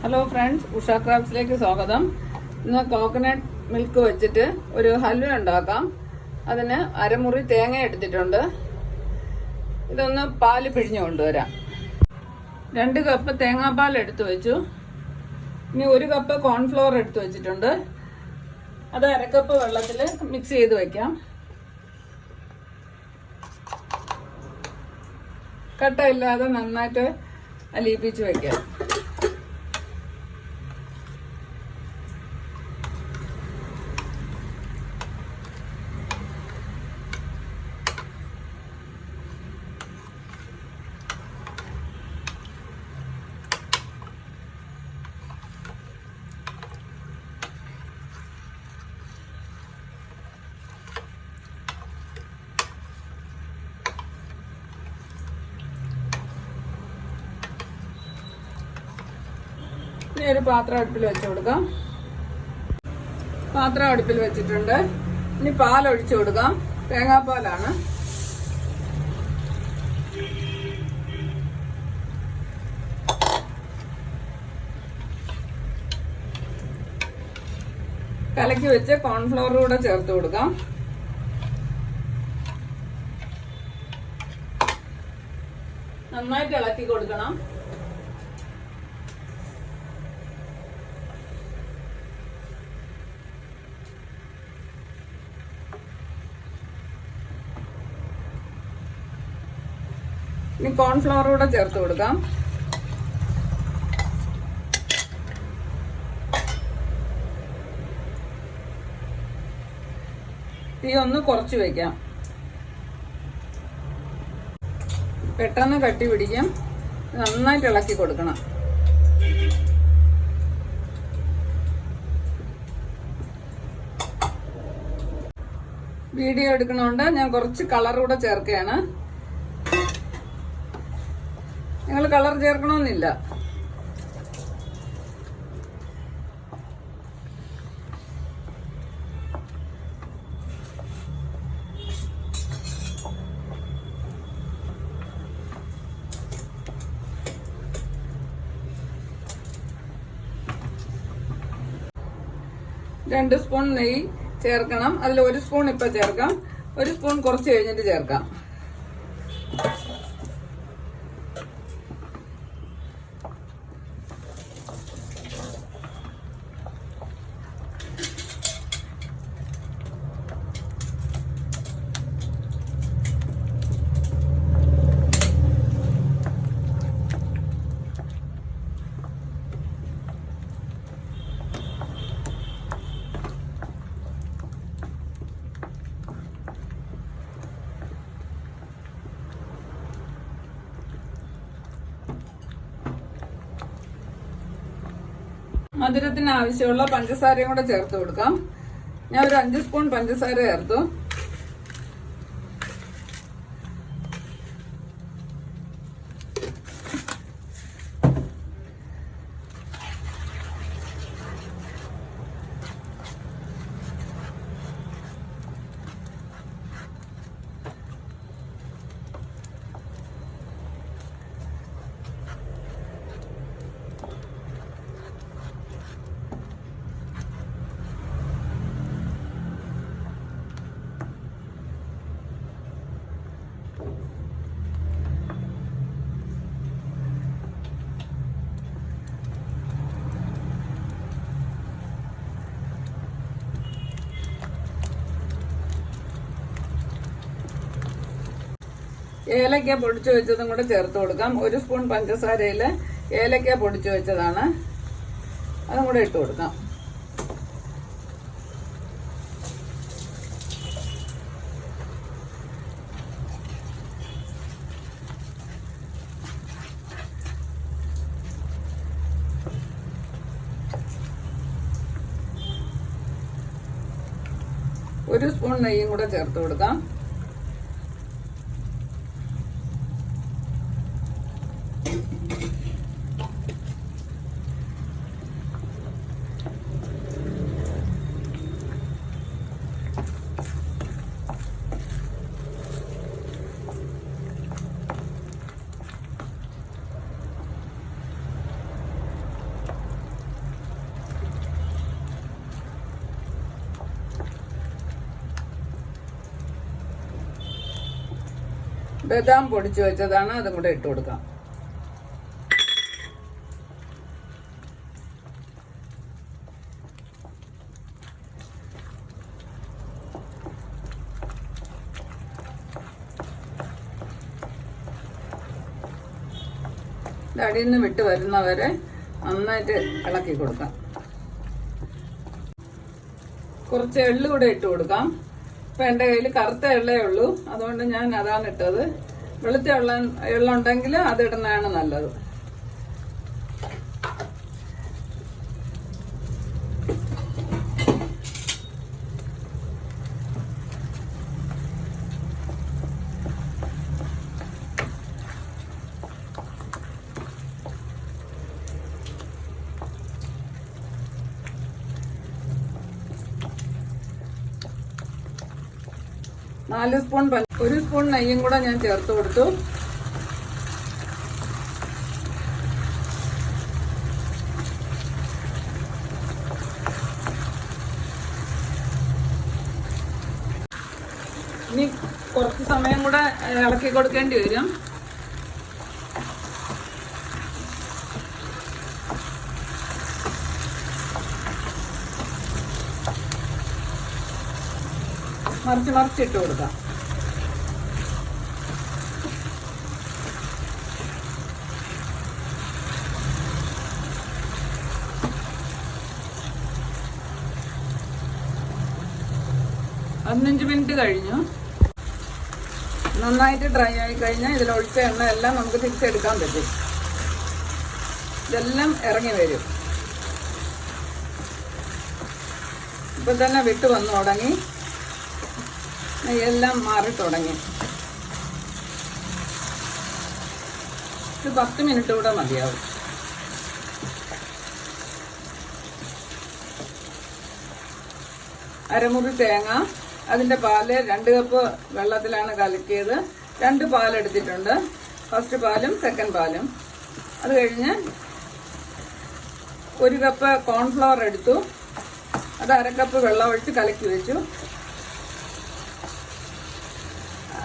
Hello friends Usha ക്രാഫ്റ്റ്സിലേക്ക് സ്വാഗതം. ഇന്ന് coconut milk വെച്ചിട്ട് ഒരു ഹൽവ ഉണ്ടാക്കാം. അതിന് അരമുറി തേങ്ങ എടുത്തിട്ടുണ്ട്. ഇതൊന്ന് പാൽ പിഴിഞ്ഞു കൊണ്ടുവരാം. രണ്ട് കപ്പ് തേങ്ങാപ്പാൽ എടുത്തു വെച്ചു. ഇനി ഒരു കപ്പ് കോൺഫ്ലവർ എടുത്തു വെച്ചിട്ടുണ്ട്. അത് അരക്കപ്പ് വെള്ളത്തിൽ മിക്സ് ചെയ്ത് വെക്കാം. കട്ടയില്ലാതെ നന്നായിട്ട് അലിയിപ്പിച്ച് വെക്കാം. ഒരു പാത്രം അടുപ്പിൽ വെച്ച് കൊടുക്കാം. പാത്രം അടുപ്പിൽ വെച്ചിട്ടുണ്ട്. ഇനി പാൽ ഒഴിച്ചു കൊടുക്കാം. തേങ്ങാപ്പാലാണ്. കലക്കി വെച്ച് കോൺഫ്ലവർ കൂടെ ചേർത്ത് കൊടുക്കാം. നന്നായിട്ട് ഇളക്കി കൊടുക്കണം. ഇനി കോൺഫ്ലവർ കൂടെ ചേർത്ത് കൊടുക്കാം. തീ ഒന്ന് കുറച്ച് വെക്കാം. പെട്ടെന്ന് കട്ടി പിടിക്കും. നന്നായിട്ട് ഇളക്കി കൊടുക്കണം. വീഡിയോ എടുക്കണോണ്ട് ഞാൻ കുറച്ച് കളർ കൂടെ ചേർക്കുകയാണ്. കളർ ചേർക്കണമെന്നില്ല. രണ്ട് സ്പൂൺ നെയ്യ് ചേർക്കണം. അതിൽ ഒരു സ്പൂൺ ഇപ്പൊ ചേർക്കാം. ഒരു സ്പൂൺ കുറച്ച് കഴിഞ്ഞിട്ട് ചേർക്കാം. മധുരത്തിന് ആവശ്യമുള്ള പഞ്ചസാരയും കൂടെ ചേർത്ത് കൊടുക്കാം. ഞാൻ ഒരു അഞ്ച് സ്പൂൺ പഞ്ചസാര ചേർത്തു. ഏലക്ക പൊടിച്ചു വെച്ചതും കൂടെ ചേർത്ത് കൊടുക്കാം. ഒരു സ്പൂൺ പഞ്ചസാരയിൽ ഏലക്ക പൊടിച്ചു വെച്ചതാണ്. അതും കൂടെ ഇട്ട് കൊടുക്കാം. ഒരു സ്പൂൺ നെയ്യും കൂടെ ചേർത്ത് കൊടുക്കാം. ബദാം പൊടിച്ചു വെച്ചതാണ് അതും കൂടെ ഇട്ട് കൊടുക്കാം. അടിയിൽ നിന്ന് വിട്ട് വരുന്നവരെ നന്നായിട്ട് ഇളക്കി കൊടുക്കാം. കുറച്ച് എള്ള് കൂടെ ഇട്ട് കൊടുക്കാം. ഇപ്പൊ എന്റെ കയ്യിൽ കറുത്ത എള്ളേ ഉള്ളൂ. അതുകൊണ്ട് ഞാൻ അതാണ് ഇട്ടത്. വെളുത്ത എള്ള എള്ളുണ്ടെങ്കിൽ അത് ഇടുന്നതാണ് നല്ലത്. നാല് സ്പൂൺ ഒരു സ്പൂൺ നെയ്യും കൂടെ ഞാൻ ചേർത്ത് കൊടുത്തു. ഇനി കുറച്ച് സമയം കൂടെ ഇളക്കി കൊടുക്കേണ്ടി വരും. മറിച്ച് മറിച്ചിട്ട് കൊടുക്കാം. പതിനഞ്ച് മിനിറ്റ് കഴിഞ്ഞു. നന്നായിട്ട് ഡ്രൈ ആയി കഴിഞ്ഞാൽ ഇതിലൊഴിച്ച എണ്ണ എല്ലാം നമുക്ക് തിരിച്ചെടുക്കാൻ പറ്റും. ഇതെല്ലാം ഇറങ്ങി വരും. ഇപ്പൊ തന്നെ വിട്ട് വന്നു തുടങ്ങി. എല്ലാം മാറി തുടങ്ങി. ഇത് പത്ത് മിനിറ്റ് കൂടെ മതിയാവും. അരമുറി തേങ്ങ അതിന്റെ പാൽ രണ്ട് കപ്പ് വെള്ളത്തിലാണ് കലക്കിയത്. രണ്ട് പാലെടുത്തിട്ടുണ്ട് ഫസ്റ്റ് പാലും സെക്കൻഡ് പാലും. അത് കഴിഞ്ഞ് ഒരു കപ്പ് കോൺഫ്ലവർ എടുത്തു. അത് അരക്കപ്പ് കപ്പ് വെള്ളം ഒഴിച്ച് കലക്കി വെച്ചു.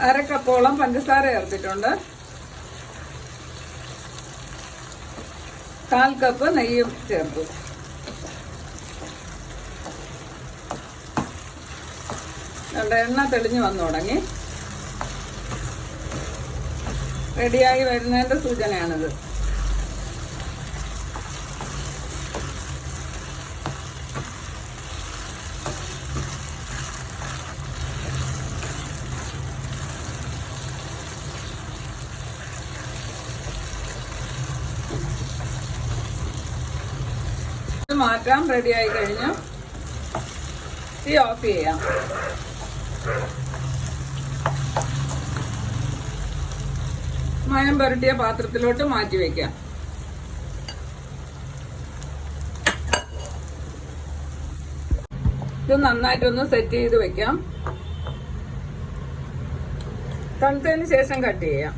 അര കപ്പോളം പഞ്ചസാര ചേർത്തിട്ടുണ്ട്. കാൽ കപ്പ് നെയ്യും ചേർത്തു. നമ്മുടെ എണ്ണ തെളിഞ്ഞു വന്നു തുടങ്ങി. റെഡിയായി വരുന്നതിന്റെ സൂചനയാണിത്. ഇത് റെഡി ആയി കഴിഞ്ഞു തീ ഓഫ് ചെയ്യാം. മയം പുരട്ടിയ പാത്രത്തിലോട്ട് മാറ്റി വെക്കാം. ഇത് നന്നായിട്ടൊന്ന് സെറ്റ് ചെയ്ത് വെക്കാം. തണുത്തതിന് ശേഷം കട്ട് ചെയ്യാം.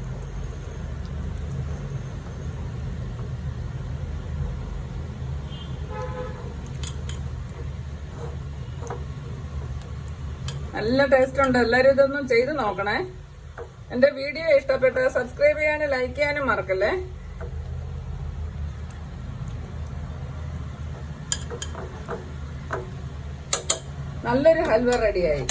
നല്ല ടേസ്റ്റ് ഉണ്ട്. എല്ലാവരും ഇതൊന്നും ചെയ്ത് നോക്കണേ. എന്റെ വീഡിയോ ഇഷ്ടപ്പെട്ട് സബ്സ്ക്രൈബ് ചെയ്യാനും ലൈക്ക് ചെയ്യാനും മറക്കല്ലേ? നല്ലൊരു ഹൽവ റെഡിയായി